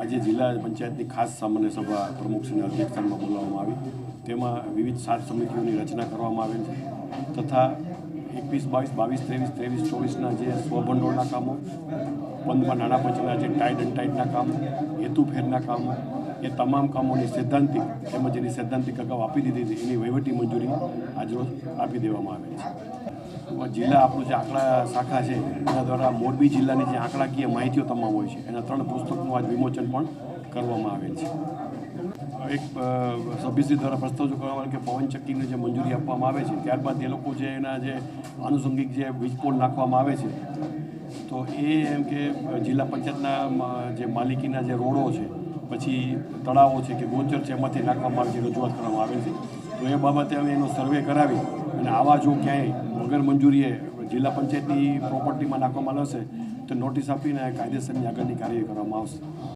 આજે જિલ્લા પંચાયતની ખાસ સામાન્ય સભા પ્રમુખશ્રીના અધ્યક્ષસ્થાનમાં બોલાવવામાં આવી. તેમાં વિવિધ સાત સમિતિઓની રચના કરવામાં આવેલ છે તથા એકવીસ, બાવીસ બાવીસ, ત્રેવીસ ત્રેવીસ, ચોવીસના જે સ્વભંડોળના કામો પંદમાં નાણાં પંચના જે ટાઈડ એન્ડ ટાઈડના કામો હેતુફેરના કામો, એ તમામ કામોની સૈદ્ધાંતિક તેમજ એની સૈદ્ધાંતિક અગાઉ આપી દીધી હતી, એની વહીવટી મંજૂરી આજરોજ આપી દેવામાં આવે છે. જિલ્લા આપણું જે આંકડા શાખા છે, એના દ્વારા મોરબી જિલ્લાની જે આંકડાકીય માહિતીઓ તમામ હોય છે, એના ત્રણ પુસ્તકનું આજ વિમોચન પણ કરવામાં આવેલ છે. એક સભ્યશ્રી દ્વારા પ્રસ્તાવ જો કરવામાં આવે કે પવનચક્કીને જે મંજૂરી આપવામાં આવે છે, ત્યારબાદ એ લોકો જે એના જે આનુષંગિક જે વીજપોલ નાખવામાં આવે છે, તો એ એમ કે જિલ્લા પંચાયતના જે માલિકીના જે રોડો છે, પછી તળાવો છે કે ગોચર છે, એમાંથી નાખવામાં આવે છે રજૂઆત કરવામાં આવે છે, તો એ બાબતે અમે એનો સર્વે કરાવી અને આવા જો ક્યાંય વગર મંજૂરીએ જિલ્લા પંચાયતની પ્રોપર્ટીમાં નાખવામાં આવશે, તો નોટિસ આપીને કાયદેસરની આગળની કાર્યવાહી કરવામાં આવશે.